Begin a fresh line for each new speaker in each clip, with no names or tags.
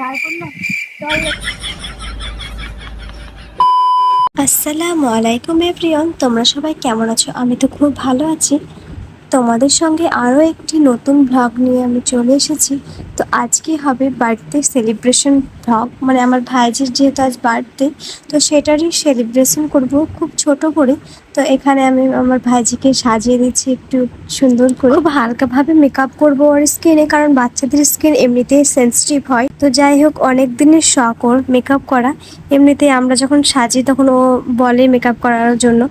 Try
আসসালামু আলাইকুম, everyone. তোমরা সবাই কেমন আছো? আমি তো খুব ভালো আছি। তোমাদের সঙ্গে আরও একটি নতুন ভ্লগ নিয়ে আমি চলে এসেছি। তো আজকে হবে বার্থডে সেলিব্রেশন ব্লগ মানে আমার ভাইজির যেহেতু আজ বার্থডে তো সেটারই সেলিব্রেশন করব। খুব ছোট করে। তো এখানে আমি আমার ভাইজিকে সাজিয়ে দিচ্ছি একটু সুন্দর করে। খুব হালকাভাবে মেকআপ করব ওর স্কিনে কারণ বাচ্চাদের স্কিন এমনিতেই সেন্সিটিভ হয়। তো যাই হোক অনেক দিনের শখ ওর মেকআপ করা। এমনিতেই আমরা যখন সাজি, তখন ও বলে মেকআপ করার জন্য।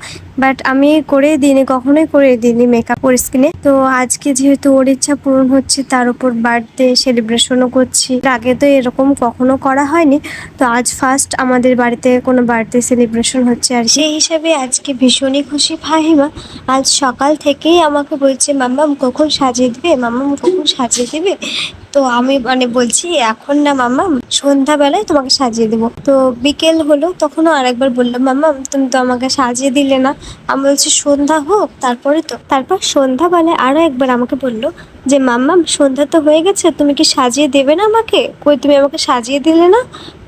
বাট আমি করে দিইনি, কখনোই করে দিইনি মেকআপ ওর স্কিনে তো আজকে যেহেতু ওর ইচ্ছা পূরণ হচ্ছে, তার উপর বার্থডে সেলিব্রেশনও করছি। আগে তো এরকম কখনো করা হয়নি। তো আজ ফার্স্ট আমাদের বাড়িতে কোনো বার্থডে সেলিব্রেশন হচ্ছে আর সেই হিসাবে আজকে ভীষণই খুশি ফাহিমা। আজ সকাল থেকেই আমাকে বলছে, মাম্মাম কখন সাজিয়ে দিবে? মাম্মাম কখন সাজিয়ে দিবে? তো আমি মানে বলছি, এখন না মাম্মা, সন্ধ্যাবেলায় তোমাকে সাজিয়ে দেবো। তো বিকেল হলো, তখনও আরেকবার বললাম, মাম্মা, তুমি তো আমাকে সাজিয়ে দিলে না। আমি বলছি, সন্ধ্যা হোক, তারপরে তো। তারপর সন্ধ্যাবেলায় আরও একবার আমাকে বলল যে, মাম্মা, সন্ধ্যা তো হয়ে গেছে, তুমি কি সাজিয়ে দেবে না আমাকে? কই, তুমি আমাকে সাজিয়ে দিলে না?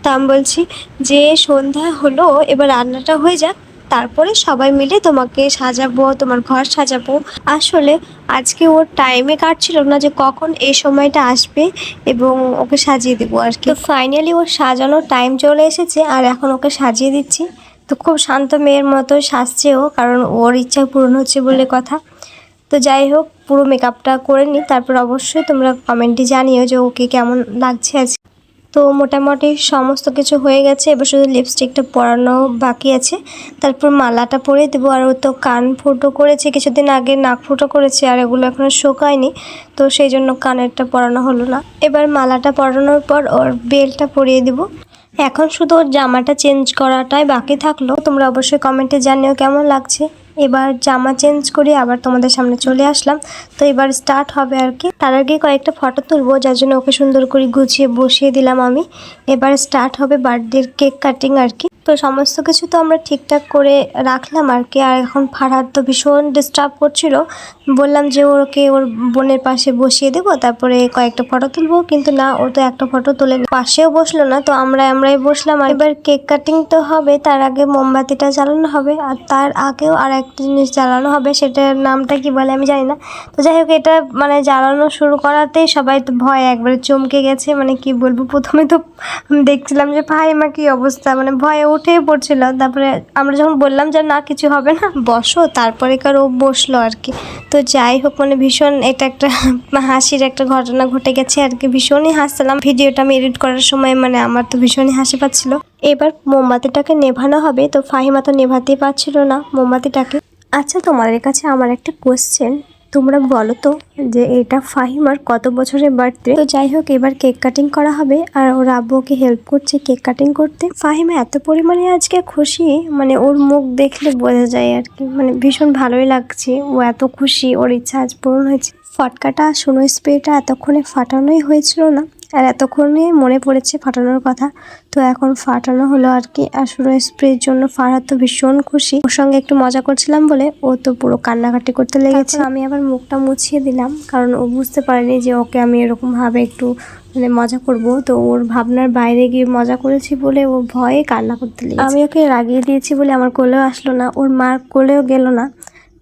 তা আমি বলছি যে, সন্ধ্যা হলো, এবার রান্নাটা হয়ে যাক। তারপরে সবাই মিলে তোমাকে সাজাবো, তোমার ঘর সাজাবো। আসলে আজকে ওর টাইমে কাটছিল না যে কখন এই সময়টা আসবে এবং ওকে সাজিয়ে দেবো আর কি। ফাইনালি ওর সাজানোর টাইম চলে এসেছে আর এখন ওকে সাজিয়ে দিচ্ছি। তো খুব শান্ত মেয়ের মতো সাজছে ও কারণ ওর ইচ্ছা পূরণ হচ্ছে বলে কথা। তো যাই হোক, পুরো মেকআপটা করে নিই তারপর অবশ্যই তোমরা কমেন্টে জানিও যে ওকে কেমন লাগছে আজকে। তো মোটামুটি সমস্ত কিছু হয়ে গেছে। এবার শুধু লিপস্টিকটা পরানো বাকি আছে। তারপর মালাটা পরিয়ে দেবো। আর ও তো কান ফুটো করেছে, কিছুদিন আগে নাক ফুটো করেছে, আর এগুলো এখনও শোকায়নি। তো সেই জন্য কানেরটা পরানো হলো না। এবার মালাটা পরানোর পর ওর বেলটা পরিয়ে দেবো। এখন শুধু ওর জামাটা চেঞ্জ করাটাই বাকি থাকল। তোমরা অবশ্যই কমেন্টে জানিও কেমন লাগছে। এবার জামা চেঞ্জ করে আবার তোমাদের সামনে চলে আসলাম। তো এবার স্টার্ট হবে আর কি। তার আগে কয়েকটা ফটো তুলবো, যার জন্য ওকে সুন্দর করে গুছিয়ে বসিয়ে দিলাম আমি। এবার স্টার্ট হবে বার্থডের কেক কাটিং আর কি। তো সমস্ত কিছু তো আমরা ঠিকঠাক করে রাখলাম আর কি। আর এখন ফারহাদ তো ভীষণ ডিস্টার্ব করছিল। বললাম যে ওকে ওর বোনের পাশে বসিয়ে দেবো, তারপরে কয়েকটা ফটো তুলবো। কিন্তু না, ও তো একটা ফটো তুলে পাশেও বসল না, তো আমরা আমরাই বসলাম এবার কেক কাটিং তো হবে, তার আগে মোমবাতিটা জ্বালানো হবে। আর তার আগেও আর একটা জিনিস জ্বালানো হবে, সেটার নামটা কি বলে আমি জানি না। তো যাই হোক, এটা মানে জ্বালানো শুরু করাতেই সবাই তো ভয়, একবারে চমকে গেছে মানে কি বলব, প্রথমে তো দেখছিলাম যে ভাই, মা কি অবস্থা মানে ভয়ে উঠেই পড়ছিল। তারপরে আমরা যখন বললাম যে না, কিছু হবে না, বসো, তারপরে কার ও বসল আর কি। তো যাই হোক মানে ভীষণ এটা একটা হাসির একটা ঘটনা ঘটে গেছে আর কি, ভীষণই হাসছিলাম। ভিডিওটা আমি এডিট করার সময় মানে আমার তো ভীষণই হাসি পাচ্ছিল। এবার মোমবাতিটাকে নেভানো হবে, তো ফাহিমা তো নেভাতেই পারছিল না মোমবাতিটাকে। আচ্ছা তোমাদের কাছে আমার একটা কোয়েশ্চেন তোমরা বলো তো যে এটা ফাহিমার কত বছরের বার্থডে তো যাই হোক, এবার কেক কাটিং করা হবে আর ওর আব্বু ওকে হেল্প করছে কেক কাটিং করতে। ফাহিমা এত পরিমাণে আজকে খুশি? মানে ওর মুখ দেখলে বোঝা যায় আর কি। মানে ভীষণ ভালোই লাগছে। ও এত খুশি, ওর ইচ্ছা আজ পূরণ হয়েছে। ফটকাটা সোনো স্প্রেটা এতক্ষণে ফাটানোই হয়েছিল না? আর এতক্ষণে মনে পড়েছে ফাটানোর কথা। তো এখন ফাটানো হলো আর কি। আর সোনো স্প্রের জন্য ফারহাদ তো ভীষণ খুশি। ওর সঙ্গে একটু মজা করছিলাম বলে ও তো পুরো কান্নাকাটি করতে লেগেছে। আমি আবার মুখটা মুছিয়ে দিলাম কারণ ও বুঝতে পারেনি যে ওকে আমি এরকম ভাবে একটু মানে মজা করব। তো ওর ভাবনার বাইরে গিয়ে মজা করেছি বলে ও ভয়ে কান্না করতে লেগেছে। আমি ওকে রাগিয়ে দিয়েছি বলে আমার কোলেও আসলো না ওর মার কোলেও গেল না।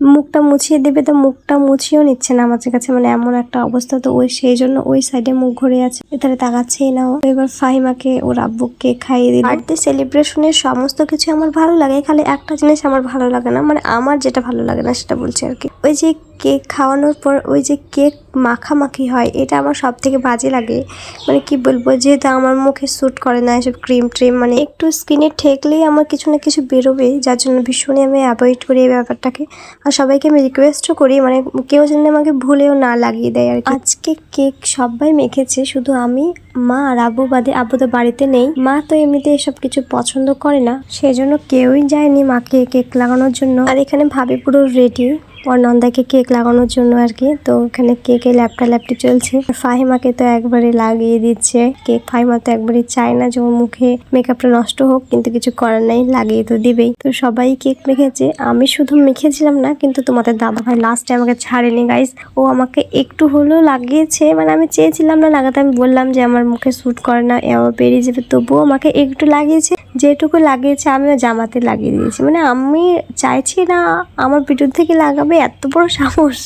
মুখটা মুছিয়ে দেবে তো মুখটা মুছিয়েও নিচ্ছে না আমার কাছে। মানে এমন একটা অবস্থা তো ওই, সেই জন্য ওই সাইডে মুখ ঘুরে আছে। এটারে তাকাচ্ছেই না এবার ফাহিমাকে, ওর আব্বুকে খাইয়ে দিল। বার্থডে সেলিব্রেশনের সমস্ত কিছু আমার ভালো লাগে। খালি একটা জিনিস আমার ভালো লাগে না। মানে আমার যেটা ভালো লাগে না সেটা বলছি আর কি। ওই যে কেক খাওয়ানোর পর ওই যে কেক মাখামাখি হয়, এটা আমার সব থেকে বাজে লাগে। মানে কি বলব, যেহেতু আমার মুখে স্যুট করে না এসব ক্রিম ট্রিম মানে একটু স্কিনে ঠেকলেই আমার কিছু না কিছু বেরোবে। যার জন্য ভীষণই আমি অ্যাভয়েড করি এই ব্যাপারটাকে। আর সবাইকে আমি রিকোয়েস্টও করি মানে কেউ যেন আমাকে ভুলেও না লাগিয়ে দেয় আর আজকে কেক সবাই মেখেছে, শুধু আমি, মা আর আব্বু বাদে, আব্বু তো বাড়িতে নেই। মা তো এমনিতে এসব কিছু পছন্দ করে না সেই জন্য কেউই যায়নি মাকে কেক লাগানোর জন্য। আর এখানে ভাবি পুরো রেডি নন্দাকে কেক লাগানোর জন্য আর কি। তো ওখানে কেকে ল্যাপটা ল্যাপটি চলছে। ফাহিমাকে তো একবারে লাগিয়ে দিচ্ছে। কেক ফাহিমা তো একবারে চায় না যে মুখে মেকআপটা নষ্ট হোক, কিন্তু কিছু করার নাই, লাগিয়ে তো দিবেই। তো সবাই কেক মেখেছে। আমি শুধু মেখেছিলাম না, কিন্তু তোমাদের দাদা ভাই লাস্টে আমাকে ছাড়েনি গাইস ও আমাকে একটু হলেও লাগিয়েছে। মানে আমি চেয়েছিলাম না, লাগাতে। আমি বললাম যে আমার মুখে স্যুট করে না বেরিয়ে যাবে। তবুও আমাকে একটু লাগিয়েছে। যেটুকু লাগিয়েছে আমিও জামাতে লাগিয়ে দিয়েছি। মানে আমি চাইছি না আমার পিঠুর থেকে লাগাবে এত বড় সাহস।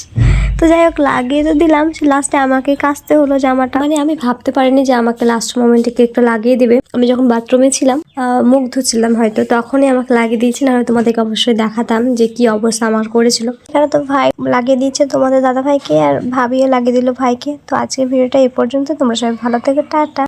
তো যাই হোক লাগিয়ে তো দিলাম লাস্টে আমাকে কাচতে হলো জামাটা। মানে আমি ভাবতে পারিনি যে আমাকে লাস্ট মোমেন্টে কেকটা লাগিয়ে দেবে। আমি যখন বাথরুমে ছিলাম আহ, মুখ ধুচ্ছিলাম হয়তো তখনই আমাকে লাগিয়ে দিয়েছে না তোমাদেরকে অবশ্যই দেখাতাম যে কি অবস্থা আমার করেছিল। এখানে তো ভাই লাগিয়ে দিয়েছে তোমাদের দাদা ভাইকে আর ভাবিও লাগিয়ে দিল ভাইকে। তো আজকের ভিডিওটা এই পর্যন্ত তোমরা সবাই ভালো থেকে টাটা।